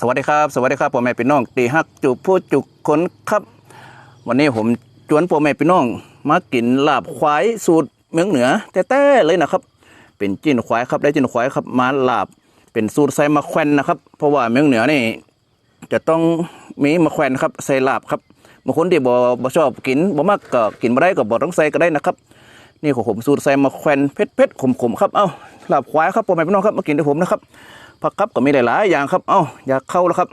สวัสดีครับสวัสดีครับพ่อแม่พี่น้องตีฮักจุกผู้จุกคนครับ วันนี้ผมชวนพ่อแม่พี่น้อง มากินลาบควายสูตรเมืองเหนือแต้ๆเลยนะครับ เป็นจิ้นควายครับได้จิ้นควายครับมาลาบเป็นสูตรใส่มะแขวนนะครับ เพราะว่าเมืองเหนือนี่ จะต้องมีมะแขวนครับใส่ลาบครับบางคนที่บ่บ่ชอบกินบ่มักก็กินบ่ได้ก็บ่ต้องใส่ก็ได้นะครับ นี่ของผมสูตรใส่มะแขวนเผ็ดๆขมๆครับเอ้าลาบควายครับพ่อแม่พี่น้องครับมากินด้วยผมนะครับ ผักครับก็มีหลายๆอย่างครับ เอ้าอยากเข้าแล้วครับ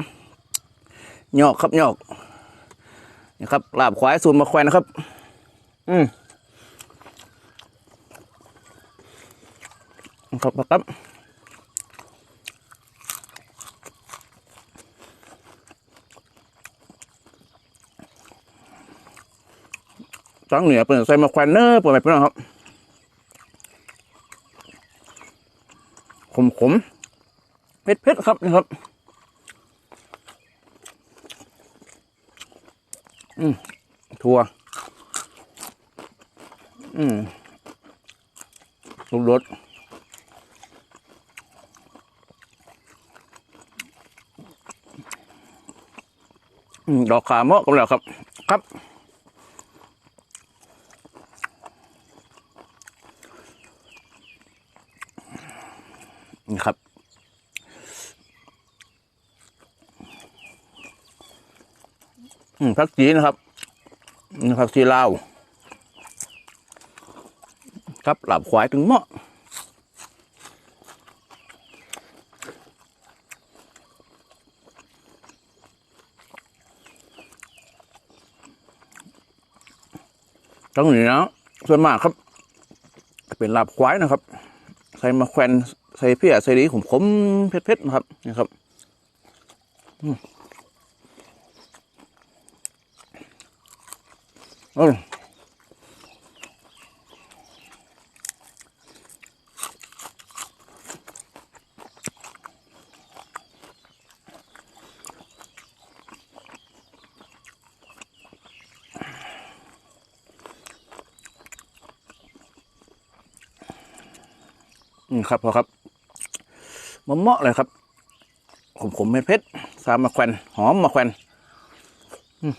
หยอกครับหยอกนี่ครับลาบควายสูตรมะแขวนนะครับ อืมครับผักครับทางเหนือเป็นใส่มาแควนเนอร์เปิดแบบนี้นครับขมขม เผ็ดเผ็ดๆครับนี่ครับ อืมถั่ว อืมรูรสอืมดอกขาเมาะกันแล้วครับ ครับ นี่ครับ อืม ผักชีนะครับผักชีลาวครับหลับควายถึงเหมาะต้องนี้นะส่วนมากครับ เป็นหลาบควายนะครับ ใส่มะแขวนใส่เพี้ยใส่ดีขมๆเผ็ดๆนะครับนี่ครับ อืม เอ้ยอืมครับพอครับมะเมาะเลยครับขมขมๆเผ็ดๆสามมะแขวนหอมมะแขวนอืม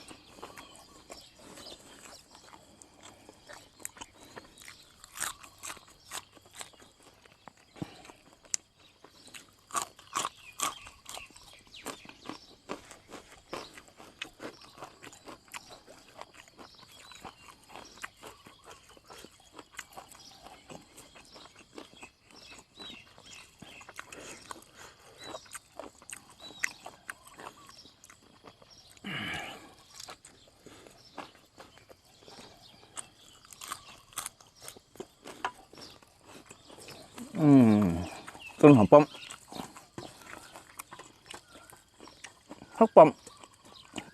อืม ต้นหอมป้อมข้าวป้อม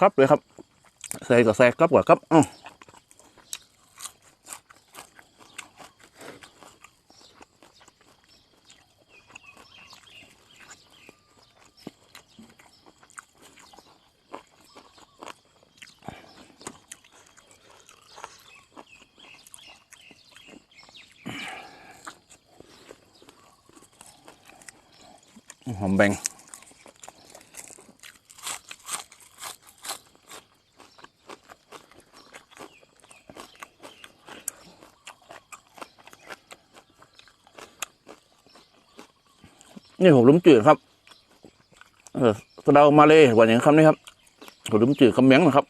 ครับเลยครับใส่ก็ใส่ครับกว่าครับอ้อ หอมแบงนี่ผมลุ้มจืดครับ เออสะเดามาเลยกว่าอย่างคำนี้ครับผมลุ้มจืดคำเมียงนะครับ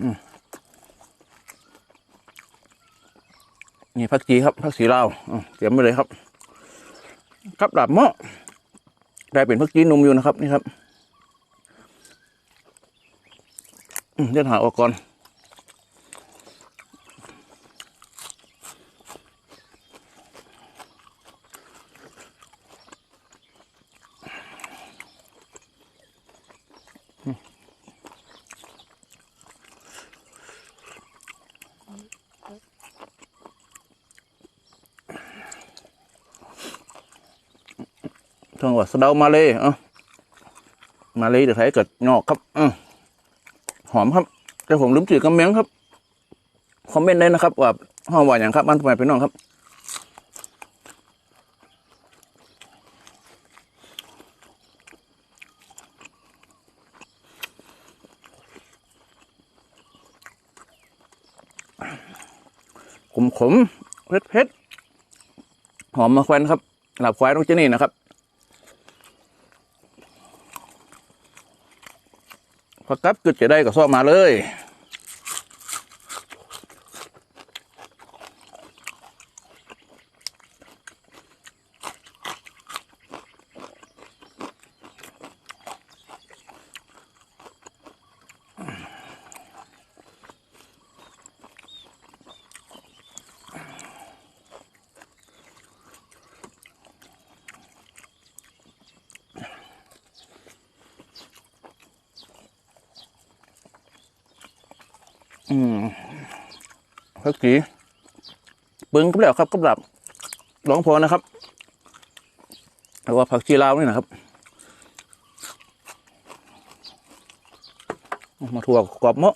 อืม นี่พักจีครับพักชีลาวอะเตรียมไปเลยครับ ครับดาบเม้อได้เป็นพักจีนมอยู่นะครับนี่ครับเดี๋ยวหาออกก่อน ช่องว่าสเดามาเลยเออมาเลยเดี๋ยวใช้เกิดงอกครับอหอมครับ แต่ผมลืมจืดกระเมียงครับ คอมเมนต์ได้นะครับ ว่าหอมหวานอย่างครับบ้านทำไมเป็นน้องครับขมขมเผ็ดเผ็ดหอมมะแควนครับ หลับควายน้องเจนี่นะครับ พอกับกึดจะได้ก็ซ่อมมาเลย อืมพักกีปึงก็แล้วครับก็หลับร้องพอนะครับแต่ว่าผักชีลาวนี่นะครับมาถั่วกรอบเมาะ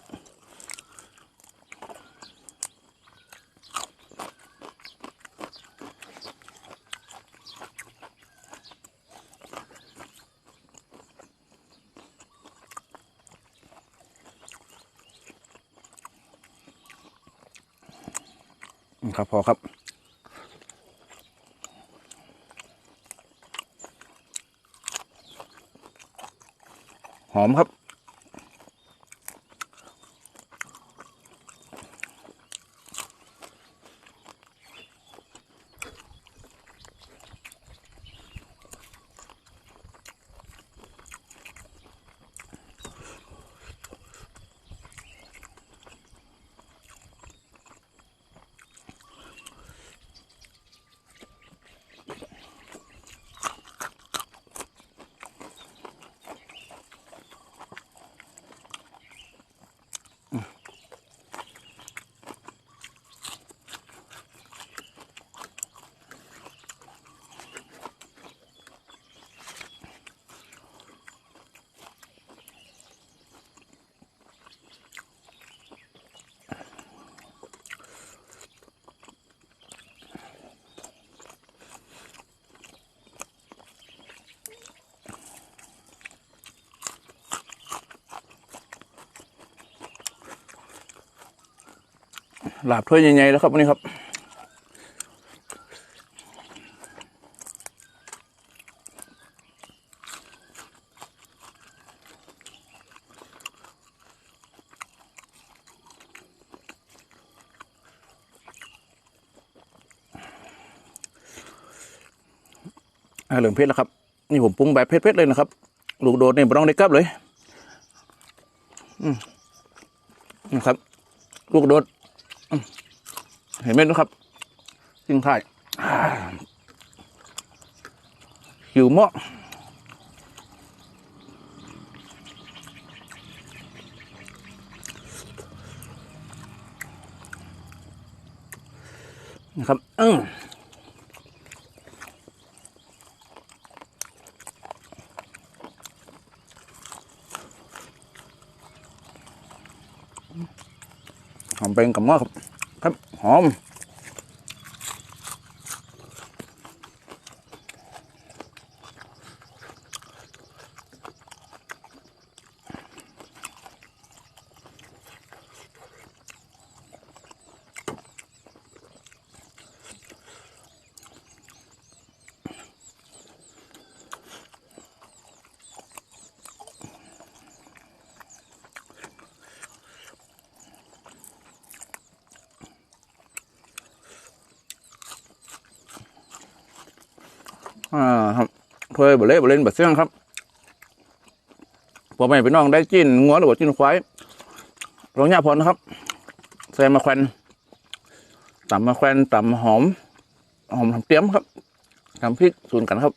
ครับพอครับ หอมครับ หลาบถ้วยใหญ่ๆแล้วครับวันนี้ครับอาเหลืองเพชรแล้วครับ นี่ผมปรุงแบบเพชรๆเลยนะครับ ลูกโดดเนี่ยไม่ต้องได้กลับเลย อืมนะครับ ลูกโดด เห็นไหมนะครับสิ่งท้ายหิวเมาะนะครับอือ หอมเป็นกับม้อครับครับหอม อ่าครับถ้วยบะเล่บเล่นบะเสื่องครับพอแม่พี่น้องได้กินงัวหรือว่ากินควายลองย่าพรนะครับใส่มาแควนตำมาแควนตำหอม หอมทำเตรียมครับทำพริกสูนกันครับ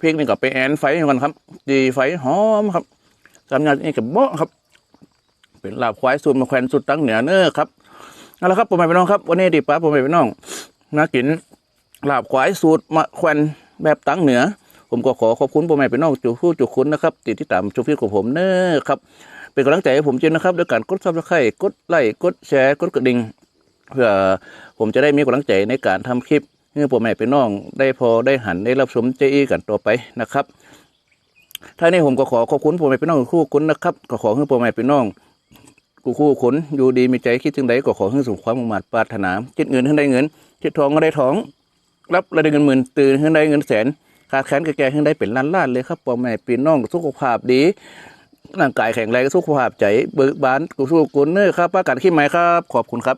พริกนี่กับไปแอนไฟกันครับดีไฟหอมครับตำยานี่กับเบาะครับ เป็นลาบควายสูตรมาแควนสูตรตั้งเหนือเน้อครับเอาละครับผมแม่พี่น้องครับ วันนี้ดีป้าผมแม่พี่น้องมากินลาบควายสูตรมะแควน แบบตั้งเหนือ ผมก็ขอขอบคุณพ่อแม่พี่น้องจุผู้จุคุณนะครับติดที่ตามชมคลิปของผมเน้อครับเป็นกำลังใจให้ผมจริงนะครับด้วยการกดซับสไครต์กดไลค์กดแชร์กดกระดิ่งเพื่อผมจะได้มีกำลังใจในการทำคลิปให้พ่อแม่พี่น้องได้พอได้หันได้รับชมเจอีกันต่อไปนะครับท้านี้ผมก็ขอขอบคุณพ่อแม่พี่น้องทุกคนนะครับก็ขอให้พ่อแม่พี่น้องกูคู่ขนอยู่ดีมีใจคิดถึงใดก็ขอให้สมความมุ่งมั่นปรารถนาคิดเงินให้ได้เงินคิดทองก็ได้ทอง รับรายได้เงินหมื่นตื่นให้ได้เงินแสนขาดแขนแก่ๆให้ได้เป็นล้านล้านเลยครับพ่อแม่พี่น้องสุขภาพดีร่างกายแข็งแรงสุขภาพใจเบิกบานกูสู้กุนเนอร์ครับประกันขี้ไหมครับ ขอบคุณครับ